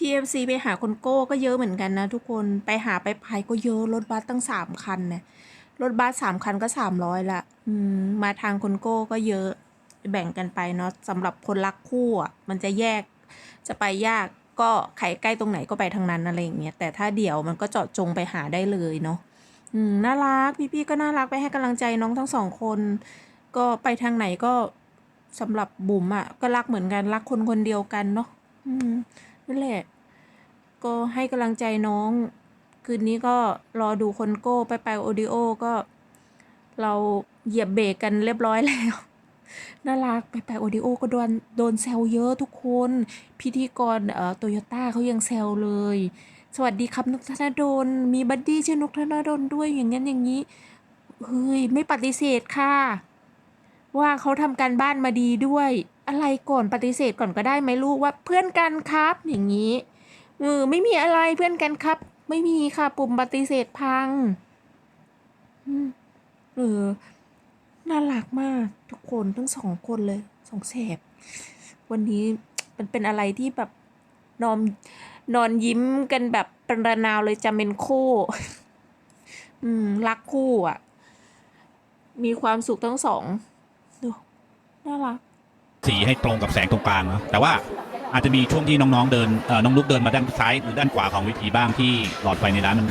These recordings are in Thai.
PFC ไปหาคนโก้ก็เยอะเหมือนกันนะทุกคนไปหาไปพายก็เยอะรถบัสตั้งสามคันนะรถบัสสามคันก็สามร้อยละมมาทางคนโก้ก็เยอะแบ่งกันไปเนาะสำหรับคนรักคู่อะมันจะแยกจะไปยากก็ใครใกล้ตรงไหนก็ไปทางนั้นอะไรอย่างเงี้ยแต่ถ้าเดี่ยวมันก็เจาะจงไปหาได้เลยเนาะอืมน่ารักพี่ๆก็น่ารักไปให้กำลังใจน้องทั้งสองคน ก็ไปทางไหนก็สำหรับบุ๋มอะก็รักเหมือนกันรักคนคนเดียวกันเนาะอืม นั่นแหละ ก็ให้กำลังใจน้อง คืนนี้ก็รอดูคนโก้ไปไปโอดิโอก็ เราเหยียบเบรกกันเรียบร้อยแล้ว น่ารักไปไปโอดิโอก็โดนโดนแซวเยอะทุกคน พิธีกรเอ่อโตโยต้าเขายังแซวเลย สวัสดีครับนุกธนดลมีบัดดี้ชื่อนุกธนดลด้วยอย่างนั้นอย่างนี้เฮ้ยไม่ปฏิเสธค่ะ ว่าเขาทำการบ้านมาดีด้วย อะไรก่อนปฏิเสธก่อนก็ได้ไหมลูกว่าเพื่อนกันครับ อย่างนี้เออไม่มีอะไรเพื่อนกันครับ ไม่มีค่ะ ปุ่มปฏิเสธพังอืมเออน่ารักมากทุกคนทั้งสองคนเลยสองแสบวันนี้มันเป็นอะไรที่แบบนอนนอนยิ้มกันแบบเป็นระนาวเลยจะเป็นคู่ อืม รักคู่อะ มีความสุขทั้งสองดูน่ารัก สีให้ตรงกับแสงตรงกลางเนะแต่ว่าอาจจะมีช่วงที่น้องๆเดินน้องลุกเดินมาด้านซ้ายหรือด้านขวาของวิธีบ้างที่หลอดไฟในร้านมัน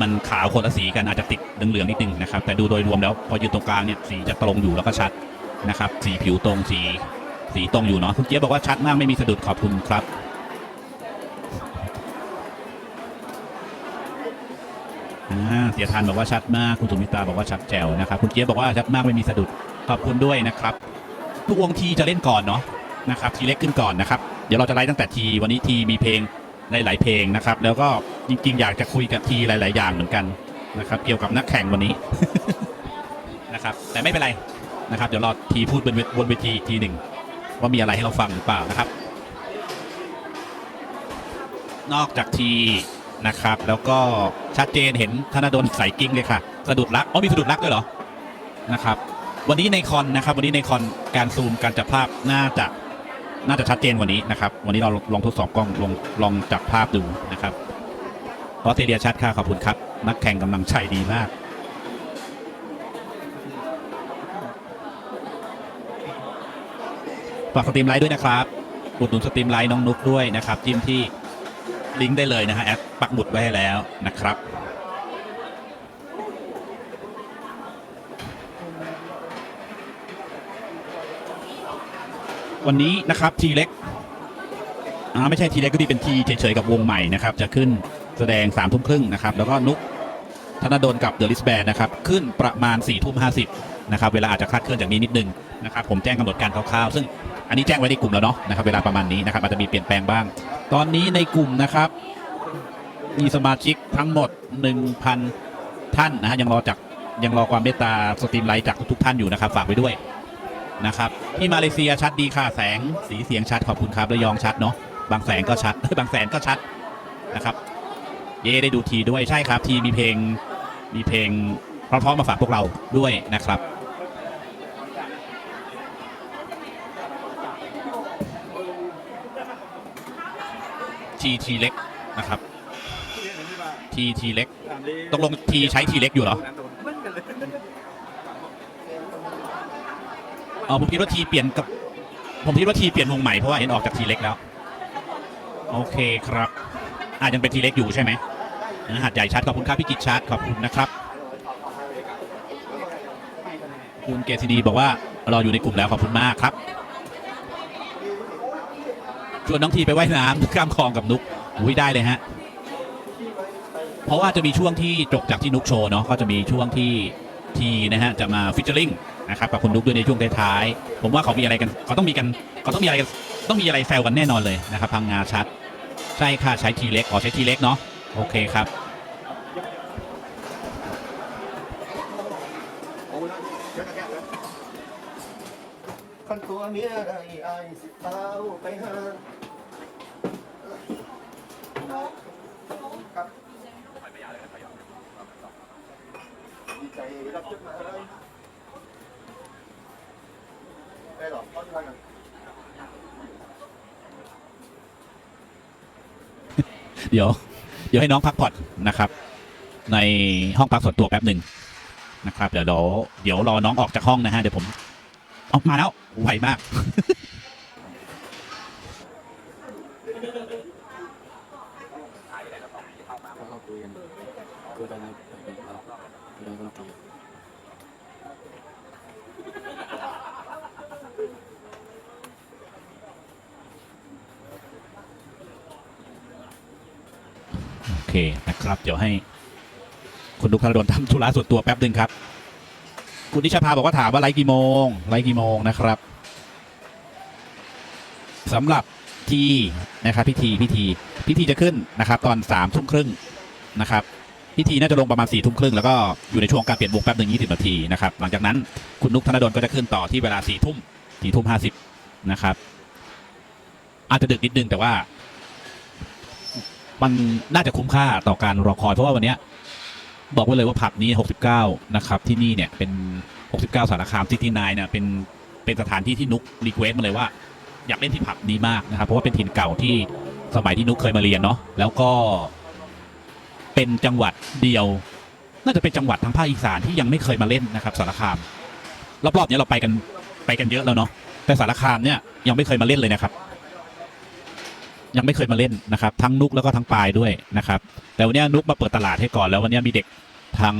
มันขาวคนละสีกันอาจจะติดเหลืองๆนิดนึงนะครับแต่ดูโดยรวมแล้วพอยืนตรงกลางเนี่ยสีจะตรงอยู่แล้วก็ชัดนะครับ สีผิวตรงสีสีตรงอยู่เนาะคุณเจี๊ยบบอกว่าชัดมากไม่มีสะดุดขอบคุณครับอาเสียทานบอกว่าชัดมากคุณสุมิตาบอกว่าชัดแจ๋วนะครับ คุณเจี๊ยบบอกว่าชัดมากไม่มีสะดุดขอบคุณด้วยนะครับ ทุกวงทีจะเล่นก่อนเนาะนะครับทีเล็กขึ้นก่อนนะครับ เดี๋ยวเราจะไล่ตั้งแต่ทีวันนี้ทีมีเพลงหลายๆเพลงนะครับ แล้วก็จริงๆ อยากจะคุยกับทีหลาย ๆ อย่างเหมือนกันนะครับ เกี่ยวกับนักแข่งวันนี้นะครับ แต่ไม่เป็นไรนะครับ เดี๋ยวรอทีพูดบนเวบนเวทีทีหนึ่งว่ามีอะไรให้เราฟังหรือเปล่านะครับ นอกจากทีนะครับ แล้วก็ชัดเจนเห็นธนดลใส่กิ้งเลยค่ะสะดุดรักอ๋อมีสะดุดรักด้วยเหรอนะครับ วันนี้ในคอนนะครับ วันนี้ในคอนการซูมการจับภาพน่าจะน่าจะชัดเจนกว่านี้นะครับ วันนี้เราลองทดสอบกล้องลองลองจับภาพดูนะครับออสเตรเลียชัดค่ะขอบคุณครับ นักแข่งกำลังใจดีมาก ฝากสตรีมไลท์ด้วยนะครับอุดหนุนสตรีมไลท์น้องนุกด้วยนะครับ จิ้มที่ลิงก์ได้เลยนะฮะแอดปักหมุดไว้ให้แล้วนะครับ วันนี้นะครับทีเล็กอ่าไม่ใช่ทีเล็กก็ที่เป็นทีเฉยๆกับวงใหม่นะครับ จะขึ้นแสดง3ามทุ่มครึ่งนะครับ แล้วก็นุกธนดลกับเดอะลิสแบนนะครับ ขึ้นประมาณ4ี่ทุ่มห้าสิบนะครับ เวลาอาจจะคลาดเคลื่อนจากนี้นิดนึงนะครับ ผมแจ้งกำหนดการคร่าวๆ ซึ่งอันนี้แจ้งไว้ในกลุ่มแล้วเนาะนะครับ เวลาประมาณนี้นะครับอาจจะมีเปลี่ยนแปลงบ้าง ตอนนี้ในกลุ่มนะครับ มีสมาชิกทั้งหมด 1,000 ท่านนะฮะยังรอจากยังรอความเมตตาสตรีมไลท์จากทุกๆท่านอยู่นะครับ ฝากไว้ด้วย นะครับที่มาเลเซียชัดดีค่ะแสงสีเสียงชัดขอบคุณครับระยองชัดเนาะบางแสนก็ชัด บางแสนก็ชัดนะครับ เย่ได้ดูทีด้วยใช่ครับ ทีมีเพลงมีเพลงพราะๆมาฝากพวกเราด้วยนะครับทีทีเล็กนะครับทีทีเล็กตกลงทีใช้ทีเล็กอยู่เหรอ เออผมคิดว่าทีเปลี่ยนกับ ผมคิดว่าทีเปลี่ยนวงใหม่เพราะว่าเห็นออกจากทีเล็กแล้ว โอเคครับอาจยังเป็นทีเล็กอยู่ใช่ไหมนะหัดใหญ่ชัดขอบคุณครับพี่กิจชัดขอบคุณนะครับ คุณเกษดีบอกว่าเราอยู่ในกลุ่มแล้วขอบคุณมากครับชวนน้องทีไปว่ายน้ำข้ามคลองกับนุกอุ้ยได้เลยฮะ เพราะว่าจะมีช่วงที่จบจากที่นุกโชว์เนาะก็จะมีช่วงที่ทีนะฮะจะมาฟิชเชอร์ลิง นะครับกับคุณนุกด้วยในช่วงท้ายๆผมว่าเขามีอะไรกันเขาต้องมีกันเขาต้องมีอะไรกันต้องมีอะไรแซวกันแน่นอนเลยนะครับพังงาชัด ใช่ค่ะใช้ทีเล็กอ๋อใช้ทีเล็กเนาะโอเคครับคันตัวเมียได้อายสิเท้าไปหาครับดีใจรับจดหมายได้หรอต้นทางกัน เดี๋ยว เดี๋ยวให้น้องพักผ่อนนะครับ ในห้องพักส่วนตัวแป๊บหนึ่งนะครับ เดี๋ยวเดี๋ยวเดี๋ยวรอน้องออกจากห้องนะฮะเดี๋ยวผมออกมาแล้วไวมากเขาคุยกันคุยตอนนี้เราเรื่องดนตรีโอเค นะครับ เดี๋ยวให้คุณดุกธนดลทำธุระส่วนตัวแป๊บหนึ่งครับ คุณนิชภาบอกว่าถามว่าไลฟ์กี่โมง ไลฟ์กี่โมงนะครับสำหรับทีนะครับพิธีพิธีพิธีจะขึ้นนะครับ ตอนสามทุ่มครึ่งนะครับพิธีน่าจะลงประมาณสี่ทุ่มครึ่งแล้วก็อยู่ในช่วงการเปลี่ยนวงแป๊บหนึ่งยี่สิบนาทีนะครับหลังจากนั้นคุณนุกธนดลก็จะขึ้นต่อที่เวลาสี่ทุ่มสี่ทุ่มห้าสิบนะครับ อาจจะดึกนิดนึงแต่ว่า มันน่าจะคุ้มค่าต่อการรอคอยเพราะว่าวันเนี้ยบอกไว้เลยว่าผับนี้ 69 นะครับ ที่นี่เนี่ยเป็น 69 สารคามซิตี้นเนี่ยเป็นเป็นสถานที่ที่นุกรีเควสมาเลยว่า อยากเล่นที่ผับนี้มากนะครับ เพราะว่าเป็นถิ่นเก่าที่สมัยที่นุกเคยมาเรียนเนาะแล้วก็ เป็นจังหวัดเดียว น่าจะเป็นจังหวัดทางภาคอีสานที่ยังไม่เคยมาเล่นนะครับ สารคามรอบๆเนี้ยเราไปกันไปกันเยอะแล้วเนาะแต่สารคามเนี่ยยังไม่เคยมาเล่นเลยนะครับ ยังไม่เคยมาเล่นนะครับ ทั้งนุกแล้วก็ทั้งปายด้วยนะครับ แต่วันนี้นุกมาเปิดตลาดให้ก่อนแล้ววันนี้มีเด็กทาง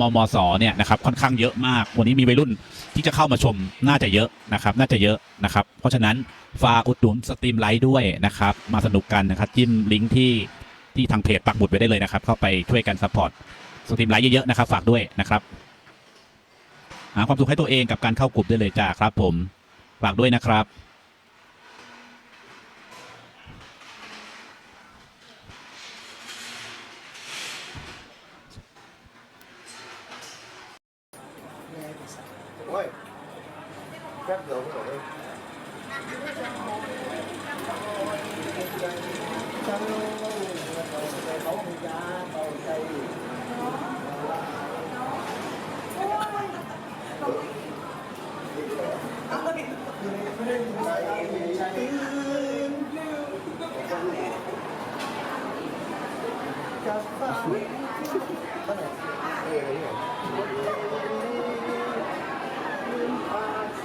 มมสเนี่ยนะครับค่อนข้างเยอะมาก วันนี้มีวัยรุ่นที่จะเข้ามาชมน่าจะเยอะนะครับ น่าจะเยอะนะครับ เพราะฉะนั้นฝากอุดหนุนสตรีมไลท์ด้วยนะครับ มาสนุกกันนะครับ จิ้มลิงก์ที่ที่ทางเพจปักหมุดไว้ได้เลยนะครับ เข้าไปช่วยกันซัพพอร์ตสตรีมไลท์เยอะๆนะครับ ฝากด้วยนะครับหาความสุขให้ตัวเองกับการเข้ากลุ่มได้เลยจ้าครับ ผมฝากด้วยนะครับ แป๊บเดียวไ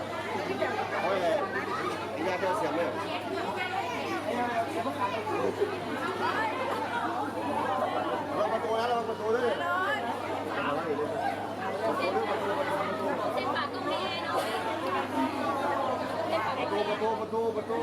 เลยยาเธอเสียงเลยเราประตูแล้วเราประตูเลยประตูประตูประตูประตู